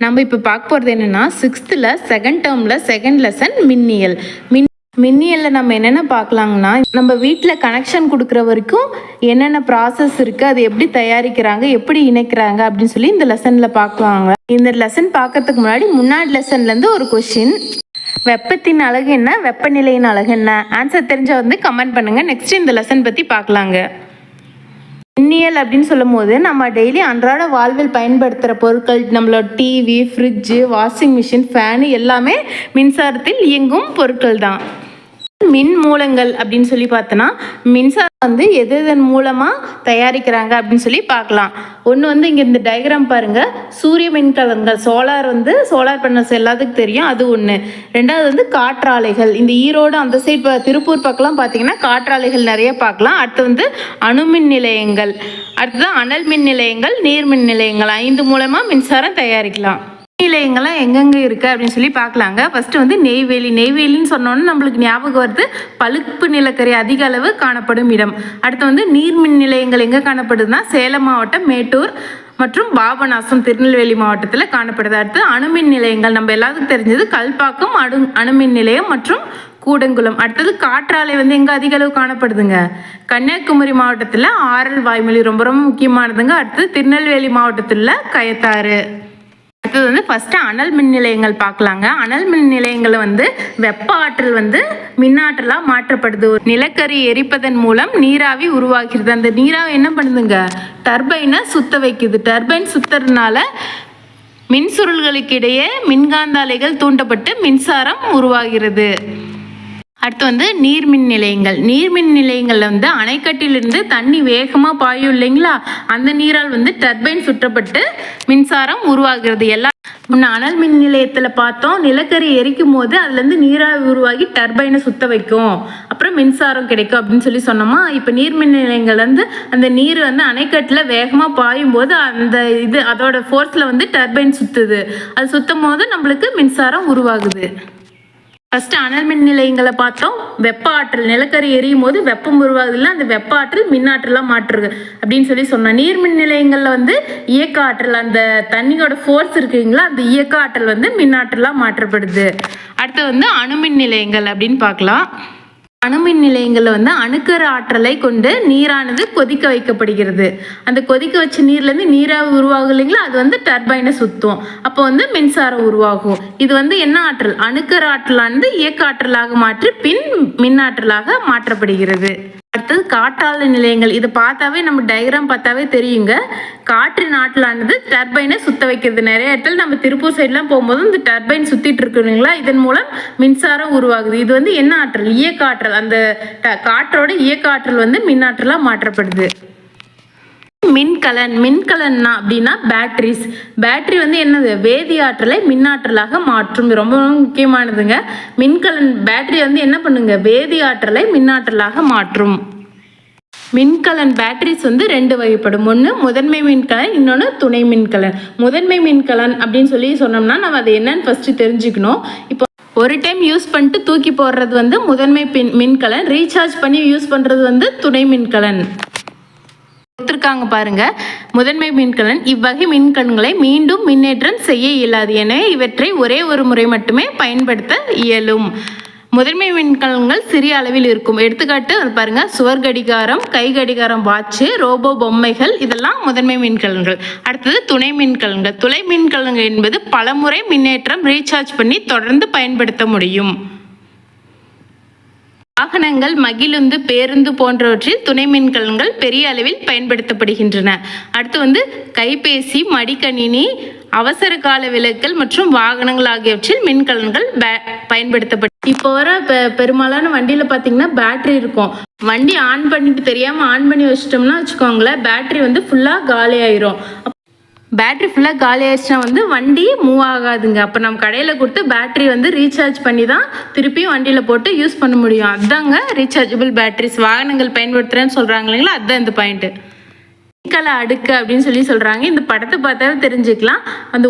நம்ம இப்போ பார்க்க போகிறது என்னென்னா சிக்ஸ்த்தில் செகண்ட் டேர்மில் செகண்ட் லெசன் மின்னியல். மின் மின்னியலில் நம்ம என்னென்ன பார்க்கலாங்கன்னா நம்ம வீட்டில் கனெக்ஷன் கொடுக்குற வரைக்கும் என்னென்ன ப்ராசஸ் இருக்குது அது எப்படி தயாரிக்கிறாங்க எப்படி இணைக்கிறாங்க அப்படின்னு சொல்லி இந்த லெசனில் பார்க்கலாங்க இந்த லெசன் பார்க்கறதுக்கு முன்னாடி முன்னாடி லெசன்லேருந்து ஒரு கொஷின் வெப்பத்தின் அழகு என்ன? வெப்பநிலையின் அழகு என்ன? ஆன்சர் தெரிஞ்சால் வந்து கமெண்ட் பண்ணுங்கள் நெக்ஸ்ட் இந்த லெசன் பற்றி பார்க்கலாங்க மின்னியல் அப்படின்னு சொல்லும் போது நம்ம டெய்லி அன்றாட வாழ்வில் பயன்படுத்துகிற பொருட்கள் நம்மளோட TV fridge washing machine fan எல்லாமே மின்சாரத்தில் இயங்கும் பொருட்கள் தான் மின் மூலங்கள் அப்படின்னு சொல்லி பார்த்தோன்னா மின்சார வந்து எது எதன் மூலமாக தயாரிக்கிறாங்க அப்படின்னு சொல்லி பார்க்கலாம். ஒன்று வந்து இங்கே இந்த டயக்ராம் பாருங்கள் சூரிய மின்கலங்கள் சோலார் வந்து சோலார் பேனல்ஸ் எல்லாத்துக்கும் தெரியும். அது ஒன்று ரெண்டாவது வந்து காற்றாலைகள். இந்த ஈரோடு அந்த சைட் இப்போ திருப்பூர் பக்கம்லாம் பார்த்தீங்கன்னா காற்றாலைகள் நிறைய பார்க்கலாம். அடுத்து வந்து அணுமின் நிலையங்கள். அடுத்தது அனல் மின் நிலையங்கள் நீர்மின் நிலையங்கள். ஐந்து மூலமாக மின்சாரம் தயாரிக்கலாம். நிலையங்கள்லாம் எங்கெங்கே இருக்குது அப்படின்னு சொல்லி பார்க்கலாங்க. ஃபஸ்ட்டு வந்து நெய்வேலி. நெய்வேலின்னு சொன்னோன்னே நம்மளுக்கு ஞாபகம் வருது பழுப்பு நிலக்கரி அதிக அளவு காணப்படும் இடம். அடுத்து வந்து நீர்மின் நிலையங்கள் எங்கே காணப்படுதுன்னா சேலம் மாவட்டம் மேட்டூர் மற்றும் பாபநாசம் திருநெல்வேலி மாவட்டத்தில் காணப்படுது. அடுத்து அணுமின் நிலையங்கள் நம்ம எல்லாத்துக்கும் தெரிஞ்சது கல்பாக்கம் அணு அணுமின் நிலையம் மற்றும் கூடங்குளம். அடுத்தது காற்றாலை வந்து எங்கே அதிக அளவு காணப்படுதுங்க? கன்னியாகுமரி மாவட்டத்தில் ஆரல் வாய்மொழி ரொம்ப ரொம்ப முக்கியமானதுங்க. அடுத்து திருநெல்வேலி மாவட்டத்தில் கயத்தாறு. அடுத்தது வந்து ஃபஸ்ட்டு அனல் மின் நிலையங்கள் பார்க்கலாங்க. அனல் மின் நிலையங்கள் வந்து வெப்ப ஆற்றல் வந்து மின்னாற்றலாக மாற்றப்படுது. நிலக்கரி எரிப்பதன் மூலம் நீராவி உருவாகிறது. அந்த நீராவி என்ன பண்ணுதுங்க? டர்பைனை சுத்த வைக்குது. டர்பைன் சுத்துறதுனால மின்சுருள்களுக்கிடையே மின்காந்த அலைகள் தூண்டப்பட்டு மின்சாரம் உருவாகிறது. அடுத்து வந்து நீர்மின் நிலையங்கள். நீர்மின் நிலையங்களில் வந்து அணைக்கட்டிலிருந்து தண்ணி வேகமாக பாயும் இல்லைங்களா? அந்த நீரால் வந்து டர்பைன் சுற்றப்பட்டு மின்சாரம் உருவாகிறது. எல்லா முன்ன அனல் மின் நிலையத்தில் பார்த்தோம். நிலக்கரி எரிக்கும் போது அதுலேருந்து நீராவி உருவாகி டர்பைனை சுத்த வைக்கும். அப்புறம் மின்சாரம் கிடைக்கும் அப்படின்னு சொல்லி சொன்னோமா? இப்போ நீர்மின் நிலையங்கள் வந்து அந்த நீர் வந்து அணைக்கட்டில் வேகமாக பாயும் போது அந்த இது அதோட ஃபோர்ஸில் வந்து டர்பைன் சுற்றுது அது சுத்தும் போது நம்மளுக்கு மின்சாரம் உருவாகுது. ஃபர்ஸ்ட் அனல் மின் நிலையங்களை பார்த்தோம். வெப்ப ஆற்றல் நிலக்கரி எரியும் போது வெப்பம் உருவாகுதுல அந்த வெப்ப ஆற்றல் மின்னாற்றலாக மாற்றுது அப்படின்னு சொல்லி சொன்னோம். நீர்மின் நிலையங்களில் வந்து இயக்க ஆற்றல் அந்த தண்ணியோட ஃபோர்ஸ் இருக்குங்களா அந்த இயக்க ஆற்றல் வந்து மின்னாற்றலாக மாற்றப்படுது. அடுத்து வந்து அணுமின் நிலையங்கள் அப்படின்னு பார்க்கலாம். அணுமின் நிலையங்களில் வந்து அணுக்கரு ஆற்றலை கொண்டு நீரானது கொதிக்க வைக்கப்படுகிறது. அந்த கொதிக்க வச்ச நீர்லேருந்து நீராக உருவாகும் இல்லைங்களா? அது வந்து டர்பைனை சுத்தும். அப்போ வந்து மின்சாரம் உருவாகும். இது வந்து என்ன ஆற்றல்? அணுக்கரு ஆற்றலானது இயக்க ஆற்றலாக மாற்றி பின் மின்னாற்றலாக மாற்றப்படுகிறது. அடுத்தது காற்றாலை நிலையங்கள். இதை பார்த்தாவே நம்ம டயக்ராம் பார்த்தாவே தெரியுங்க. காற்று நாட்டிலானது டர்பைனை சுத்த வைக்கிறது. நிறைய இடத்துல நம்ம திருப்பூர் சைட்லாம் போகும்போது இந்த டர்பைன் சுத்திட்டு இருக்கு இல்லைங்களா? இதன் மூலம் மின்சாரம் உருவாகுது. இது வந்து என்ன ஆற்றல்? இயக்க ஆற்றல். அந்த ட- காற்றோட இயக்க ஆற்றல் வந்து மின்னாற்றலாக மாற்றப்படுது. மின்கலன் மின்கலன்னா அப்படின்னா பேட்ரிஸ் பேட்டரி வந்து என்னது? வேதி ஆற்றலை மின்னாற்றலாக மாற்றும். ரொம்ப முக்கியமானதுங்க. மின்கலன் பேட்டரி வந்து என்ன பண்ணுங்க? வேதி ஆற்றலை மின்னாற்றலாக மாற்றும். மின்கலன் பேட்டரிஸ் வந்து ரெண்டு வகைப்படும். ஒன்று முதன்மை மின்கலன் இன்னொன்று துணை மின்கலன். முதன்மை மின்கலன் அப்படின்னு சொல்லி சொன்னோம்னா நம்ம அதை என்னன்னு ஃபஸ்ட்டு தெரிஞ்சுக்கணும். இப்போ ஒரு டைம் யூஸ் பண்ணிட்டு தூக்கி போடுறது வந்து முதன்மை பின் மின்கலன். ரீசார்ஜ் பண்ணி யூஸ் பண்ணுறது வந்து துணை மின்கலன். கொடுத்துருக்காங்க பாருங்க. முதன்மை மின்கலன் இவ்வகை மின்கலன்களை மீண்டும் மின்னேற்றம் செய்ய இயலாது எனவே இவற்றை ஒரே ஒரு முறை மட்டுமே பயன்படுத்த இயலும். முதன்மை மின்கலன்கள் சிறிய அளவில் இருக்கும். எடுத்துக்காட்டு அது பாருங்க சுவர் கடிகாரம் கை கடிகாரம் வாட்சு ரோபோ பொம்மைகள் இதெல்லாம் முதன்மை மின்கலன்கள். அடுத்தது துணை மின்கலன்கள். துணை மின்கலன்கள் என்பது பலமுறை மின்னேற்றம் ரீசார்ஜ் பண்ணி தொடர்ந்து பயன்படுத்த முடியும். வாகனங்கள் மகிழுந்து பேருந்து போன்றவற்றில் துணை மின்கலன்கள் பெரிய அளவில் பயன்படுத்தப்படுகின்றன. அடுத்து வந்து கைபேசி மடிக்கணினி அவசர கால விளக்குகள் மற்றும் வாகனங்கள் ஆகியவற்றில் மின்கலன்கள் பே- இப்போ வர பெ- பெரும்பாலான வண்டியில் பார்த்தீங்கன்னா பேட்டரி இருக்கும். வண்டி ஆன் பண்ணிட்டு தெரியாமல் ஆன் பண்ணி வச்சிட்டோம்னா வச்சுக்கோங்களேன் பேட்டரி வந்து ஃபுல்லாக காலி ஆயிரும் பேட்ரி ஃபுல்லாக காலி ஆயிடுச்சுன்னா வந்து வண்டி மூவ் ஆகாதுங்க. அப்போ நம்ம கடையில் கொடுத்து பேட்டரி வந்து ரீசார்ஜ் பண்ணி தான் திருப்பியும் வண்டியில் போட்டு யூஸ் பண்ண முடியும். அதாங்க ரீசார்ஜபிள் பேட்ரிஸ் வாகனங்கள் பயன்படுத்துகிறேன்னு சொல்கிறாங்க இல்லைங்களா? அதுதான் இந்த பாயிண்ட்டு மின்கல அடுக்கு அப்படின்னு சொல்லி சொல்கிறாங்க இந்த படத்தை பார்த்தாவே தெரிஞ்சுக்கலாம். அந்த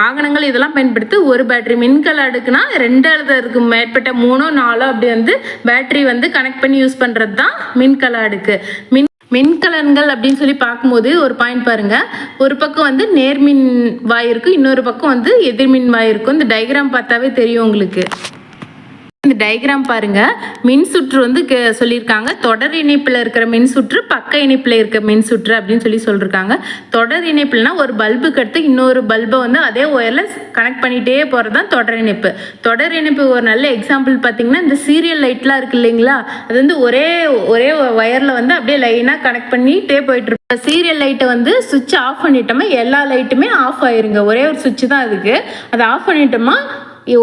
வாகனங்கள் இதெல்லாம் பயன்படுத்தி ஒரு பேட்ரி மின்கல அடுக்குனா ரெண்டு அல்லது மேற்பட்ட மூணோ நாலோ அப்படி வந்து பேட்டரி வந்து கனெக்ட் பண்ணி யூஸ் பண்ணுறது தான் மின்கல அடுக்கு. மின் மின்கலன்கள் அப்படின்னு சொல்லி பார்க்கும்போது ஒரு பாயிண்ட் பாருங்க. ஒரு பக்கம் வந்து நேர்மின் வாய் இருக்கும் இன்னொரு பக்கம் வந்து எதிர்மின் வாய் இருக்கும் இந்த டயக்ராம் பார்த்தாவே தெரியும் உங்களுக்கு. இந்த டயக்ராம் பாருங்க. மின் சுற்று வந்து கே- சொல்லியிருக்காங்க. தொடர் இணைப்பில் இருக்கிற மின் சுற்று பக்க இணைப்பில் இருக்க மின் சுற்று அப்படின்னு சொல்லி சொல்லியிருக்காங்க தொடர் இணைப்புலனா ஒரு பல்புக்கு எடுத்து இன்னொரு பல்பை வந்து அதே ஒயரில் கனெக்ட் பண்ணிகிட்டே போகிறது தான் தொடர் இணைப்பு. தொடர் இணைப்பு ஒரு நல்ல எக்ஸாம்பிள் பார்த்தீங்கன்னா இந்த சீரியல் லைட்லாம் இருக்கு இல்லைங்களா? அது வந்து ஒரே ஒரே ஒயரில் வந்து அப்படியே லைனாக கனெக்ட் பண்ணிகிட்டே போயிட்டு சீரியல் லைட்டை வந்து சுவிட்ச் ஆஃப் பண்ணிட்டோமா எல்லா லைட்டுமே ஆஃப் ஆயிருங்க. ஒரே ஒரு சுவிட்ச் தான் அதுக்கு. அதை ஆஃப் பண்ணிட்டோமா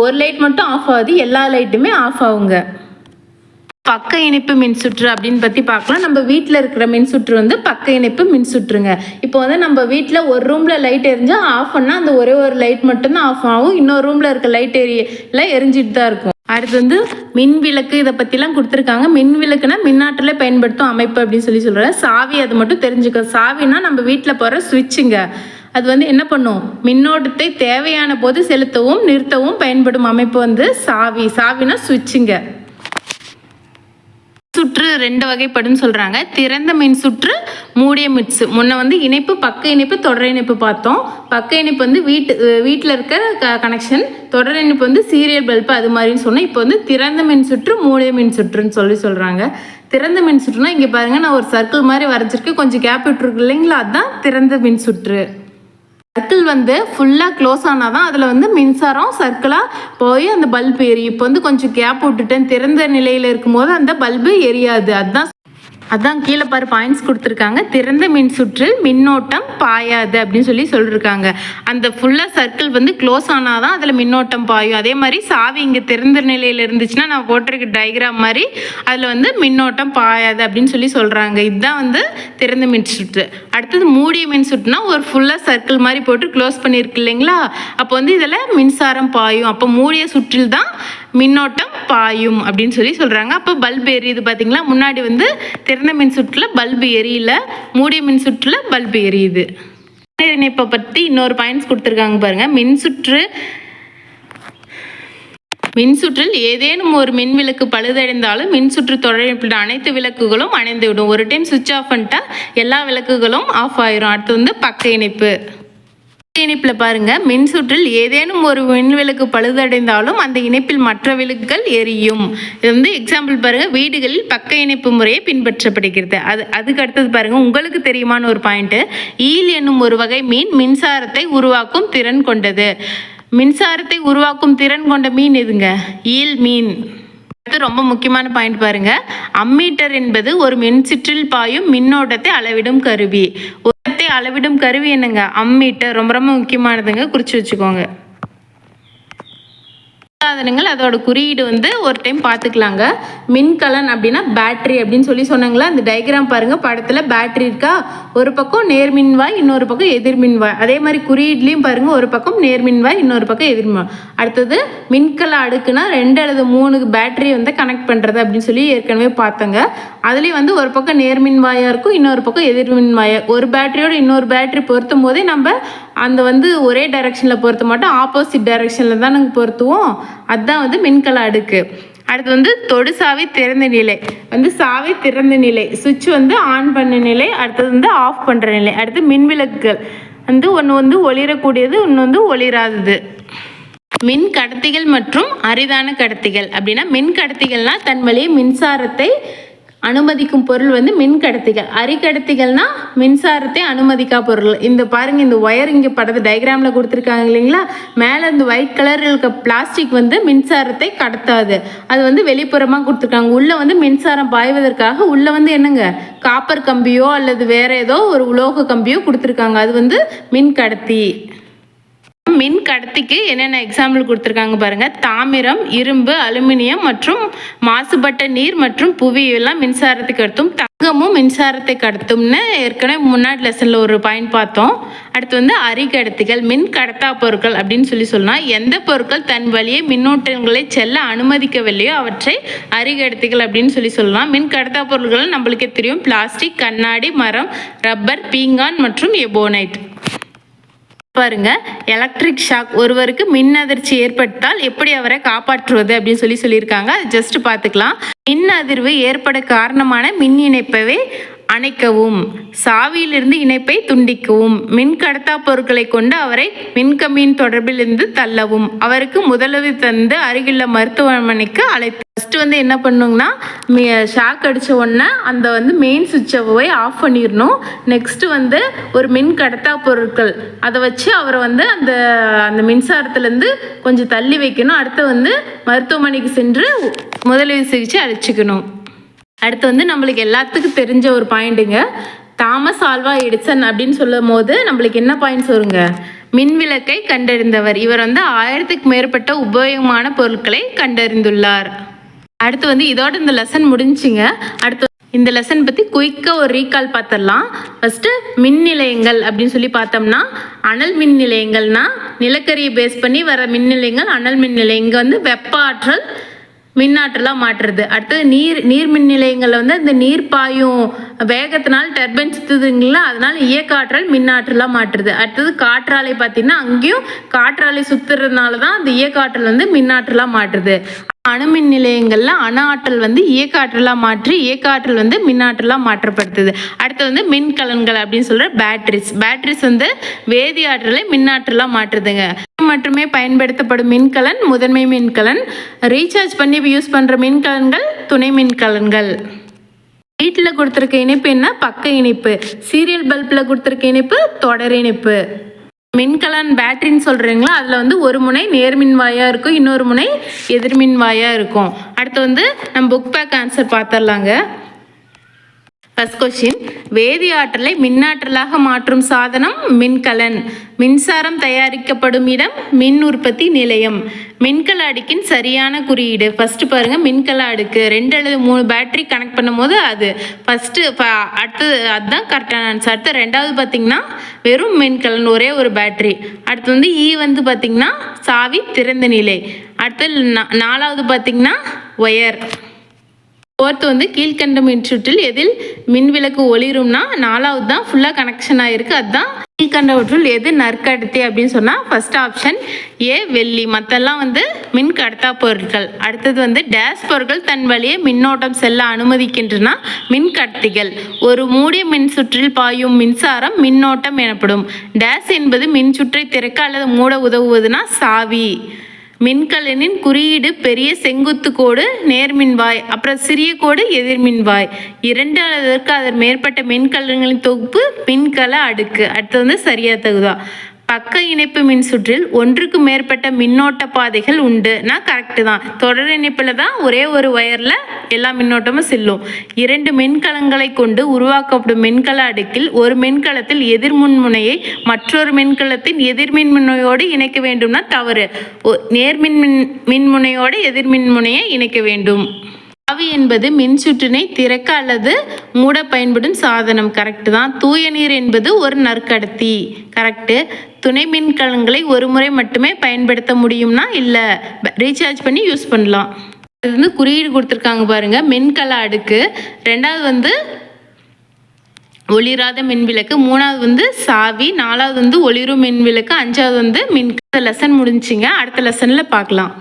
ஒரு லைட் மட்டும் ஆஃப் ஆகுது எல்லா லைட்டுமே ஆஃப் ஆகுங்க. பக்க இணைப்பு மின்சுற்று அப்படின்னு பற்றி பார்க்கலாம். நம்ம வீட்டில் இருக்கிற மின்சுற்று வந்து பக்க இணைப்பு மின்சுற்றுங்க இப்போ வந்து நம்ம வீட்டில் ஒரு ரூமில் லைட் எரிஞ்சால் ஆஃப் பண்ணால் அந்த ஒரே ஒரு லைட் மட்டும்தான் ஆஃப் ஆகும். இன்னொரு ரூமில் இருக்க லைட் எரியல எரிஞ்சிட்டு தான் இருக்கும். அடுத்து வந்து மின் விளக்கு இதை பற்றிலாம் கொடுத்துருக்காங்க. மின் விளக்குனா மின்னாற்றலை பயன்படுத்தும் அமைப்பு அப்படின்னு சொல்லி சொல்கிறேன் சாவி அது மட்டும் தெரிஞ்சுக்க. சாவினா நம்ம வீட்டில் போகிற சுவிட்சுங்க அது வந்து என்ன பண்ணும்? மின்னோட்டத்தை தேவையான போது செலுத்தவும் நிறுத்தவும் பயன்படும் அமைப்பு வந்து சாவி. சாவினா சுவிட்சுங்க. சுற்று ரெண்டு வகைப்படும் சொல்றாங்க. திறந்த மின் சுற்று மூடிய மிட்சு முன்ன வந்து இணைப்பு பக்க இணைப்பு தொடர் இணைப்பு பார்த்தோம். பக்க இணைப்பு வந்து வீட்டு வீட்டில் இருக்க க கனெக்ஷன் தொடர் இணைப்பு வந்து சீரியல் பல்பு அது மாதிரின்னு சொன்னால் இப்போ வந்து திறந்த மின் சுற்று மூடிய மின் சுற்றுன்னு சொல்லி சொல்றாங்க. திறந்த மின் சுற்றுனா இங்கே பாருங்க நான் ஒரு சர்க்கிள் மாதிரி வரைஞ்சிருக்கேன். கொஞ்சம் கேப் விட்டுருக்கு இல்லைங்களா? அதுதான் திறந்த மின் சுற்று சர்க்கிள் வந்து ஃபுல்லாக க்ளோஸ் ஆனால் தான் அதில் வந்து மின்சாரம் சர்க்கிளாக போய் அந்த பல்ப் எரியும் இப்போ வந்து கொஞ்சம் கேப் விட்டுட்டேன். திறந்த நிலையில் இருக்கும்போது அந்த பல்பு எரியாது அதுதான் அதான் கீழே பாரு பாயிண்ட்ஸ் கொடுத்துருக்காங்க. திறந்த மின் சுற்றில் மின்னோட்டம் பாயாது அப்படின்னு சொல்லி சொல்லியிருக்காங்க அந்த ஃபுல்லாக சர்க்கிள் வந்து க்ளோஸ் ஆனால் தான் அதில் மின்னோட்டம் பாயும். அதே மாதிரி சாவி இங்கே திறந்த நிலையில் இருந்துச்சுன்னா நான் போட்டிருக்க டயக்ராம் மாதிரி அதில் வந்து மின்னோட்டம் பாயாது அப்படின்னு சொல்லி சொல்கிறாங்க இதுதான் வந்து திறந்த மின் சுற்று. அடுத்தது மூடிய மின் சுற்றுனா ஒரு ஃபுல்லாக சர்க்கிள் மாதிரி போட்டு க்ளோஸ் பண்ணியிருக்கு இல்லைங்களா? அப்போ வந்து இதில் மின்சாரம் பாயும். அப்போ மூடிய சுற்றில் தான் மின்னோட்டம் பாயும் அப்படின்னு சொல்லி சொல்கிறாங்க அப்போ பல்ப் எரியுது பார்த்தீங்களா முன்னாடி வந்து திறந்த மின் சுற்றில் பல்பு எரியல மூடிய மின் சுற்றில் பல்பு எரியுது. இணைப்பை பற்றி இன்னொரு பாயிண்ட்ஸ் கொடுத்துருக்காங்க பாருங்கள் மின்சுற்று மின்சுற்றில் ஏதேனும் ஒரு மின் விளக்கு பழுதடைந்தாலும் மின்சுற்று தொடரிப்பில் அனைத்து விளக்குகளும் அணைந்து விடும் ஒரு டைம் சுவிட்ச் ஆஃப் பண்ணிட்டா எல்லா விளக்குகளும் ஆஃப் ஆயிரும். அடுத்து வந்து பக்க இணைப்பு. இணைப்பில் பாருங்கள் மின்சுற்றில் ஏதேனும் ஒரு மின் விளக்கு பழுதடைந்தாலும் அந்த இணைப்பில் மற்ற விளக்குகள் எரியும். இது வந்து எக்ஸாம்பிள் பாருங்கள் வீடுகளில் பக்க இணைப்பு முறையை பின்பற்றப்படுகிறது. அது அதுக்கு அடுத்தது பாருங்க. உங்களுக்கு தெரியுமான ஒரு பாயிண்ட்டு ஈல் என்னும் ஒரு வகை மீன் மின்சாரத்தை உருவாக்கும் திறன் கொண்டது. மின்சாரத்தை உருவாக்கும் திறன் கொண்ட மீன் எதுங்க? ஈல் மீன். அடுத்து ரொம்ப முக்கியமான பாயிண்ட் பாருங்க. அம்மீட்டர் என்பது ஒரு மின்சுற்றில் பாயும் மின்னோட்டத்தை அளவிடும் கருவி. அளவிடும் கருவி என்னங்க? அம்மீட்டர் ரொம்ப ரொம்ப முக்கியமானதுங்க. குறித்து வச்சுக்கோங்க. சாதனங்கள் அதோட குறியீடு வந்து ஒரு டைம் பார்த்துக்கலாங்க மின்கலன் அப்படின்னா பேட்டரி அப்படின்னு சொல்லி சொன்னாங்களா? அந்த டயக்ராம் பாருங்க. படத்தில் பேட்டரி இருக்கா? ஒரு பக்கம் நேர்மின்வாய் இன்னொரு பக்கம் எதிர்மின்வாய். அதே மாதிரி குறியீட்லேயும் பாருங்க. ஒரு பக்கம் நேர்மின்வாய் இன்னொரு பக்கம் எதிர்மின்வாய். அடுத்தது மின்கல அடுக்குனா ரெண்டு அல்லது மூணு பேட்டரி வந்து கனெக்ட் பண்ணுறது அப்படின்னு சொல்லி ஏற்கனவே பார்த்தோங்க. அதுலேயும் வந்து ஒரு பக்கம் நேர்மின்வாயாக இருக்கும் இன்னொரு பக்கம் எதிர்மின்வாயா. ஒரு பேட்டரியோட இன்னொரு பேட்டரி பொருத்தும் போதே நம்ம அந்த வந்து ஒரே டைரக்ஷனில் பொருத்த மாட்டோம். ஆப்போசிட் டைரக்ஷனில் தான் நாங்கள் பொருத்துவோம். அதுதான் வந்து மின்கல அடுக்கு. அடுத்து வந்து தொடு சாவி திறந்த நிலை. வந்து சாவி திறந்த நிலை. சுவிட்ச் வந்து ஆன் பண்ண நிலை. அடுத்தது வந்து ஆஃப் பண்ணுற நிலை. அடுத்து மின்விளக்குகள் வந்து ஒன்று வந்து ஒளிரக்கூடியது ஒன்று வந்து ஒளிராதது. மின் கடத்திகள் மற்றும் அரிதான கடத்திகள். அப்படின்னா மின் கடத்திகள்னால் தன் வழியே மின்சாரத்தை அனுமதிக்கும் பொருள் வந்து மின் கடத்திகள் அரிக்கடத்திகள்னா மின்சாரத்தை அனுமதிக்கா பொருள். இந்த பாருங்க இந்த ஒயர் இங்கே படத்து டயக்ராமில் கொடுத்துருக்காங்க இல்லைங்களா? மேலே இந்த ஒயிட் கலர் இருக்க பிளாஸ்டிக் வந்து மின்சாரத்தை கடத்தாது. அது வந்து வெளிப்புறமாக கொடுத்துருக்காங்க. உள்ளே வந்து மின்சாரம் பாய்வதற்காக உள்ளே வந்து என்னங்க? காப்பர் கம்பியோ அல்லது வேற ஏதோ ஒரு உலோக கம்பியோ கொடுத்துருக்காங்க. அது வந்து மின் கடத்தி மின் கடத்திக்கு என்னென்ன எக்ஸாம்பிள் கொடுத்துருக்காங்க பாருங்க. தாமிரம் இரும்பு அலுமினியம் மற்றும் மாசுபட்ட நீர் மற்றும் புவி எல்லாம் மின்சாரத்தை கடத்தும் தங்கமும் மின்சாரத்தை கடத்தும்னு ஏற்கனவே முன்னாடி லெசனில் ஒரு பாயிண்ட் பார்த்தோம். அடுத்து வந்து அரிகடத்திகள் மின் கடத்தா பொருட்கள் அப்படின்னு சொல்லி சொன்னால் எந்த பொருட்கள் தன் வழியே மின்னோட்டங்களை செல்ல அனுமதிக்கவில்லையோ அவற்றை அரிகடத்திகள் அப்படின்னு சொல்லி சொல்லலாம். மின் கடத்தா பொருட்கள் நம்மளுக்கே தெரியும். பிளாஸ்டிக் கண்ணாடி மரம் ரப்பர் பீங்கான் மற்றும் எபோனைட் பாருங்க எலக்ட்ரிக் ஷாக் ஒருவருக்கு மின் அதிர்ச்சி ஏற்பட்டால் எப்படி அவரை காப்பாற்றுவது அப்படின்னு சொல்லி சொல்லியிருக்காங்க. அது ஜஸ்ட் பார்த்துக்கலாம். மின் அதிர்வு ஏற்பட காரணமான மின் இணைப்பவே அணைக்கவும் சாவியிலிருந்து இணைப்பை துண்டிக்கவும் மின் கடத்தா பொருட்களை கொண்டு அவரை மின்கம்பியின் தொடர்பிலிருந்து தள்ளவும் அவருக்கு முதலுதவி தந்து அருகிலுள்ள மருத்துவமனைக்கு அழைத்து ஃபஸ்ட்டு வந்து என்ன பண்ணுங்கன்னா ஷாக் அடித்த உடனே அந்த வந்து மெயின் சுவிட்சை போய் ஆஃப் பண்ணிடணும். நெக்ஸ்ட்டு வந்து ஒரு மின் கடத்தா பொருட்கள். அதை வச்சு அவரை வந்து அந்த அந்த மின்சாரத்துலேருந்து கொஞ்சம் தள்ளி வைக்கணும். அடுத்து வந்து மருத்துவமனைக்கு சென்று முதலுதவி சிகிச்சை அளிச்சுக்கணும். அடுத்து வந்து நம்மளுக்கு எல்லாத்துக்கும் தெரிஞ்ச ஒரு பாயிண்ட்டுங்க தாமஸ் ஆல்வா எடிசன் அப்படின்னு சொல்லும் போது நம்மளுக்கு என்ன பாயிண்ட்ஸ் வருங்க? மின்விளக்கை கண்டறிந்தவர். இவர் வந்து ஆயிரத்துக்கு மேற்பட்ட உபயோகமான பொருட்களை கண்டறிந்துள்ளார். அடுத்து வந்து இதோட இந்த லெசன் முடிஞ்சுங்க அடுத்து இந்த லெசன் பற்றி குயிக்காக ஒரு ரீகால் பார்த்துடலாம் ஃபஸ்ட்டு மின் நிலையங்கள் அப்படின்னு சொல்லி பார்த்தோம்னா அனல் மின் நிலையங்கள்னா நிலக்கரியை பேஸ் பண்ணி வர மின் நிலையங்கள் அனல் மின் நிலையம் இங்கே வந்து வெப்ப ஆற்றல் மின்னாற்றலாக மாற்றுறது. அடுத்தது நீர் நீர் மின் நிலையங்களில் வந்து இந்த நீர் பாயும் வேகத்தினால் டர்பைன் சுற்றுதுங்களா அதனால இயக்க ஆற்றல் மின்னாற்றலாக மாற்றுது. அடுத்தது காற்றாலை பார்த்தீங்கன்னா அங்கேயும் காற்றாலை சுற்றுறதுனால தான் அந்த இயக்க ஆற்றல் வந்து மின்னாற்றலாக மாற்றுது. அணுமின் நிலையங்களில் அணு ஆற்றல் வந்து இயக்க ஆற்றலாக மாற்றி இயக்க ஆற்றல் வந்து மின்னாற்றலாக மாற்றப்படுத்துது. அடுத்து வந்து மின்கலன்கள் அப்படின்னு சொல்கிற பேட்ரிஸ் பேட்ரிஸ் வந்து வேதி ஆற்றலை மின்னாற்றலாக மாற்றுதுங்க மட்டுமே பயன்படுத்தப்படும் மின்கலன் முதன்மை மின்கலன். ரீசார்ஜ் பண்ணி யூஸ் பண்ணுற மின்கலன்கள் துணை மின்கலன்கள். வீட்டில் கொடுத்துருக்க இணைப்பு என்ன? பக்க இணைப்பு. சீரியல் பல்பில் கொடுத்துருக்க இணைப்பு தொடர் இணைப்பு. மின்கலான் பேட்டரின்னு சொல்கிறீங்களா அதில் வந்து ஒரு முனை நேர்மின் வாயாக இருக்கும் இன்னொரு முனை எதிர்மின் வாயாக இருக்கும். அடுத்து வந்து நம்ம புக் பேக் ஆன்சர் பார்த்துடலாங்க. ஃபஸ்ட் கொஷின் வேதி ஆற்றலை மின்னாற்றலாக மாற்றும் சாதனம் மின்கலன். மின்சாரம் தயாரிக்கப்படும் இடம் மின் உற்பத்தி நிலையம். மின்கல அடுக்கின் சரியான குறியீடு. ஃபஸ்ட்டு பாருங்கள் மின்கல அடுக்கு. ரெண்டு அல்லது மூணு பேட்டரி கனெக்ட் பண்ணும்போது அது. ஃபஸ்ட்டு அடுத்தது அதுதான் கரெக்டான ஆன்சர் அடுத்து ரெண்டாவது பார்த்திங்கன்னா வெறும் மின்கலன் ஒரே ஒரு பேட்டரி அடுத்து வந்து ஈ வந்து பார்த்திங்கன்னா சாவி திறந்த நிலை. அடுத்து நாலாவது பார்த்திங்கன்னா ஒயர் ஃபோர்த்து வந்து கீழ்கண்ட மின்சுற்றில் எதில் மின்விளக்கு ஒளிரும்னா நாலாவது தான் ஃபுல்லாக கனெக்ஷன் ஆகிருக்கு அதுதான் கீழ்கண்டவற்றுள் எது நற்கடத்தி அப்படின்னு சொன்னால் ஃபஸ்ட் ஆப்ஷன் ஏ வெள்ளி. மற்றெல்லாம் வந்து மின் கடத்தா பொருட்கள். அடுத்தது வந்து டேஸ் பொருட்கள் தன் வழியே மின்னோட்டம் செல்ல அனுமதிக்கின்றன மின்கடத்திகள். ஒரு மூடிய மின் சுற்றில் பாயும் மின்சாரம் மின்னோட்டம் எனப்படும். டேஸ் என்பது மின் சுற்றை திறக்க அல்லது மூட உதவுவதுனா சாவி. மின்கலனின் குறியீடு பெரிய செங்குத்து கோடு நேர்மின்வாய் அப்புறம் சிறிய கோடு எதிர்மின்வாய் இரண்டு அளவிற்கு அதன் மேற்பட்ட மின்கலன்களின் தொகுப்பு மின்கல அடுக்கு. அடுத்து வந்து சரியாக தகுதா? பக்க இணைப்பு மின் சுற்றில் ஒன்றுக்கு மேற்பட்ட மின்னோட்ட பாதைகள் உண்டு. நான் கரெக்டு தான். தொடர் இணைப்பில் தான் ஒரே ஒரு ஒயரில் எல்லா மின்னோட்டமும் செல்லும். இரண்டு மின்கலங்களை கொண்டு உருவாக்கப்படும் மின்கல அடுக்கில் ஒரு மின்கலத்தில் எதிர்மின்முனையை மற்றொரு மின்கலத்தின் எதிர்மின்முனையோடு இணைக்க வேண்டும்னா தவறு. ஒ- நேர்மின் மின் மின்முனையோடு எதிர்மின்முனையை இணைக்க வேண்டும். ஆவி என்பது மின்சுற்றினை திறக்க அல்லது மூட பயன்படும் சாதனம். கரெக்டு தான். தூய நீர் என்பது ஒரு நற்கடத்தி. கரெக்டு துணை மின்கலன்களை ஒரு முறை மட்டுமே பயன்படுத்த முடியும்னா இல்லை. ரீசார்ஜ் பண்ணி யூஸ் பண்ணலாம். இது வந்து குறியீடு கொடுத்துருக்காங்க பாருங்க. மின்கல அடுக்கு. ரெண்டாவது வந்து ஒளிராத மின்விளக்கு. மூணாவது வந்து சாவி. நாலாவது வந்து ஒளிரும் மின்விளக்கு. அஞ்சாவது வந்து மின் லெசன் முடிஞ்சிங்க. அடுத்த லெசனில் பார்க்கலாம்.